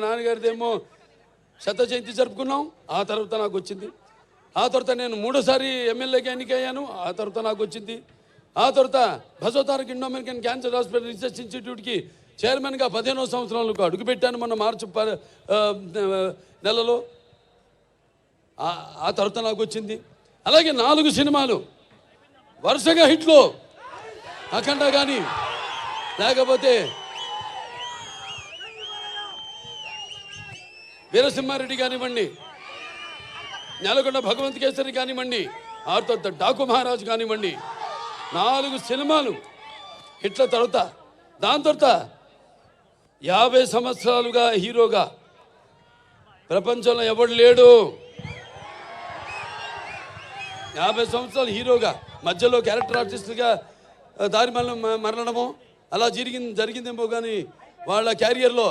నాన్నగారిదేమో శత జయంతి జరుపుకున్నాం. ఆ తర్వాత నాకు వచ్చింది. ఆ తర్వాత నేను మూడోసారి ఎమ్మెల్యేగా ఎన్నికయ్యాను. ఆ తర్వాత నాకు వచ్చింది. ఆ తర్వాత భజోతారక్ Indo American cancer hospital research ఇన్స్టిట్యూట్కి చైర్మన్గా పదిహేనో సంవత్సరాలకు అడుగుపెట్టాను మొన్న మార్చి నెలలో. ఆ- ఆ తర్వాత నాకు వచ్చింది. అలాగే నాలుగు సినిమాలు. వరుసగా హిట్లు. అఖండ కానీ లేకపోతే వీరసింహారెడ్డి కానివ్వండి నెలకొండ భగవంత్ కేసరి కానివ్వండి ఆ తర్వాత డాకు మహారాజ్ కానివ్వండి నాలుగు సినిమాలు హిట్ల తర్వాత దాని తర్వాత యాభై సంవత్సరాలుగా హీరోగా ప్రపంచంలో ఎవడు లేడు? యాభై సంవత్సరాలు హీరోగా మధ్యలో క్యారెక్టర్ ఆర్టిస్ట్గా దారి మళ్ళీ మరణము అలా జరిగింది జరిగిందేమో కానీ వాళ్ళ క్యారియర్లో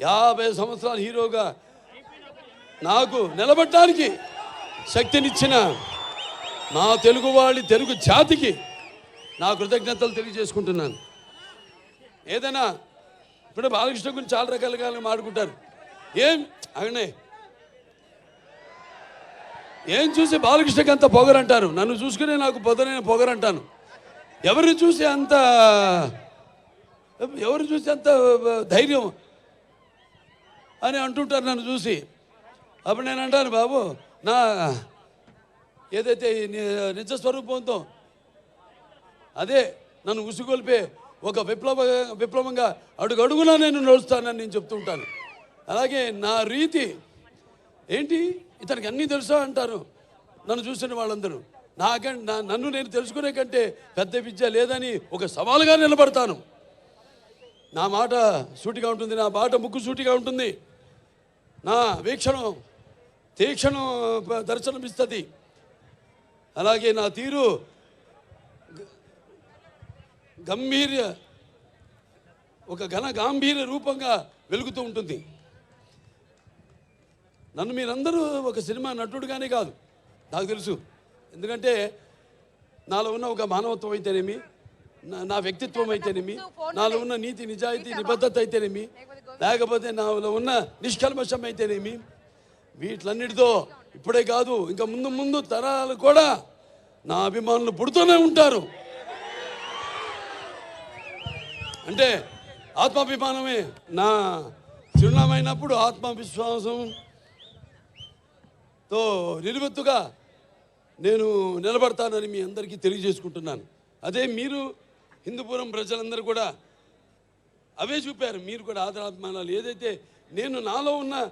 యాభై సంవత్సరాలు హీరోగా నాకు నిలబడటానికి శక్తినిచ్చిన నా తెలుగు వాళ్ళి తెలుగు జాతికి నా కృతజ్ఞతలు తెలియజేసుకుంటున్నాను. ఏదైనా ఇప్పుడు బాలకృష్ణ గురించి చాలా రకాలుగా మాడుకుంటారు ఏం అగనే ఏం చూసి బాలకృష్ణకి అంత పొగరంటారు? నన్ను చూసుకునే నాకు పొదనైన పొగరంటాను. ఎవరిని చూసి అంత ఎవరు చూసి అంత ధైర్యం అని అంటుంటారు నన్ను చూసి. అప్పుడు నేను అంటాను బాబు నా ఏదైతే నిజ స్వరూపంతో అదే నన్ను ఉసిగొల్పే ఒక విప్లవ విప్లవంగా అడుగడుగునా నేను నడుస్తానని నేను చెప్తూ ఉంటాను. అలాగే నా రీతి ఏంటి? ఇతనికి అన్నీ తెలుసా అంటారు నన్ను చూసిన వాళ్ళందరూ. నాకంటే నా నన్ను నేను తెలుసుకునే కంటే పెద్ద విద్య లేదని ఒక సవాలుగా నిలబడతాను. నా మాట సూటిగా ఉంటుంది నా మాట ముక్కు సూటిగా ఉంటుంది. నా వీక్షణం తీక్షణం దర్శనమిస్తుంది. అలాగే నా తీరు గంభీర్య ఒక ఘన గాంభీర్య రూపంగా వెలుగుతూ ఉంటుంది. నన్ను మీరందరూ ఒక సినిమా నటుడుగానే కాదు నాకు తెలుసు. ఎందుకంటే నాలో ఉన్న ఒక మానవత్వం అయితేనేమి నా వ్యక్తిత్వం అయితేనేమి నాలో ఉన్న నీతి నిజాయితీ నిబద్ధత అయితేనేమి లేకపోతే నాలో ఉన్న నిష్కల్మషం అయితేనేమి వీటిలన్నిటితో ఇప్పుడే కాదు ఇంకా ముందు ముందు తరాలు కూడా నా అభిమానులు పుడుతూనే ఉంటారు. అంటే ఆత్మాభిమానమే నా చిరునామైనప్పుడు ఆత్మవిశ్వాసం తో నిలువెత్తుగా నేను నిలబడతానని మీ అందరికీ తెలియజేసుకుంటున్నాను. అదే మీరు హిందూపురం ప్రజలందరూ కూడా అవే చూపారు. మీరు కూడా ఆదరాభిమానాలు. ఏదైతే నేను నాలో ఉన్న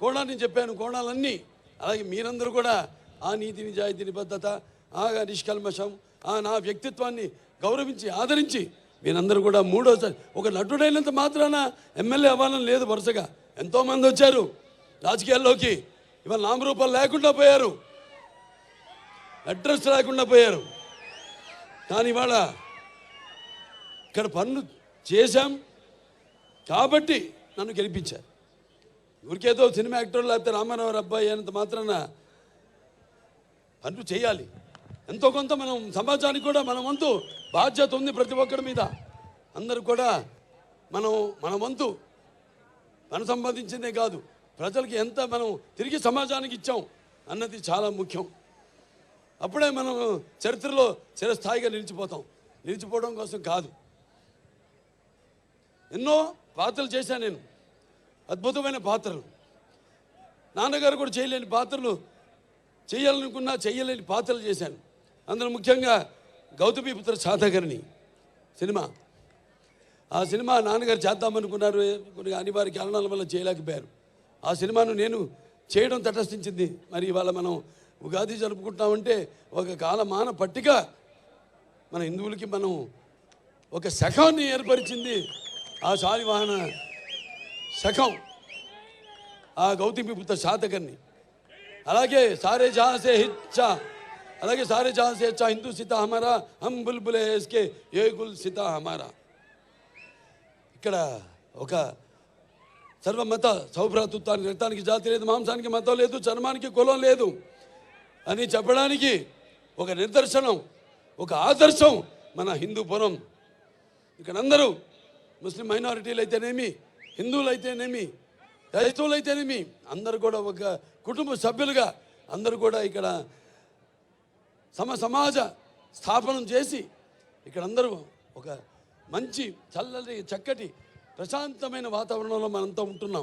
కోణాన్ని చెప్పాను కోణాలన్నీ అలాగే మీరందరూ కూడా ఆ నీతి నిజాయితీ నిబద్ధత ఆ నిష్కల్మషం ఆ నా వ్యక్తిత్వాన్ని గౌరవించి ఆదరించి మీరందరూ కూడా మూడోసారి ఒక నటుడైనంత మాత్రాన ఎమ్మెల్యే అవ్వాలని లేదు వరుసగా. ఎంతోమంది వచ్చారు రాజకీయాల్లోకి. ఇవాళ నామరూపాలు లేకుండా పోయారు. అడ్రస్ లేకుండా పోయారు. కానీ ఇవాళ ఇక్కడ పనులు చేశాం. కాబట్టి నన్ను గెలిపించారు. ఊరికేదో సినిమా యాక్టర్ లేకపోతే రామారావు అబ్బాయి అయినంత మాత్రాన పనులు చేయాలి. ఎంతో కొంత మనం సమాజానికి కూడా మన వంతు బాధ్యత ఉంది ప్రతి ఒక్కరి మీద. అందరూ కూడా మనం మన వంతు మనం సంబంధించిందే కాదు. ప్రజలకి ఎంత మనం తిరిగి సమాజానికి ఇచ్చాం అన్నది చాలా ముఖ్యం. అప్పుడే మనం చరిత్రలో చిరస్థాయిగా నిలిచిపోతాం. నిలిచిపోవడం కోసం కాదు. ఎన్నో పాత్రలు చేశాను నేను. అద్భుతమైన పాత్రలు నాన్నగారు కూడా చేయలేని పాత్రలు చేయాలనుకున్నా చేయలేని పాత్రలు చేశాను. అందులో ముఖ్యంగా గౌతమీపుత్ర సాధకరిణి సినిమా. ఆ సినిమా నాన్నగారు చేద్దామనుకున్నారు కొన్ని అనివార్య కారణాల వల్ల చేయలేకపోయారు. ఆ సినిమాను నేను చేయడం తటస్థించింది. మరి ఇవాళ మనం ఉగాది జరుపుకుంటామంటే ఒక కాలమాన పట్టిక మన హిందువులకి మనం ఒక శకాన్ని ఏర్పరిచింది ఆ శాలివాహన శకం ఆ గౌతమిపుత్ర శాతకర్ణి అలాగే సారే జహాసే హిచ్చ అలాగే సారే జహాసే హెచ్చా హిందూ సీత హమారా హమ్ బుల్బులే ఎస్కే ఏ గుల్ సీత హమారా. ఇక్కడ ఒక సర్వమత సౌభ్రాతృత్వానికి రక్తానికి జాతి లేదు మాంసానికి మతం లేదు చర్మానికి కులం లేదు అని చెప్పడానికి ఒక నిదర్శనం ఒక ఆదర్శం మన హిందూపురం. ఇక్కడ అందరూ ముస్లిం మైనారిటీలు అయితేనేమి హిందువులు అయితేనేమి క్రైస్తవులైతేనేమి అందరూ కూడా ఒక కుటుంబ సభ్యులుగా అందరూ కూడా ఇక్కడ సమ సమాజ స్థాపనం చేసి ఇక్కడ అందరూ ఒక మంచి చల్లని చక్కటి ప్రశాంతమైన వాతావరణంలో మనంతా ఉంటున్నాం.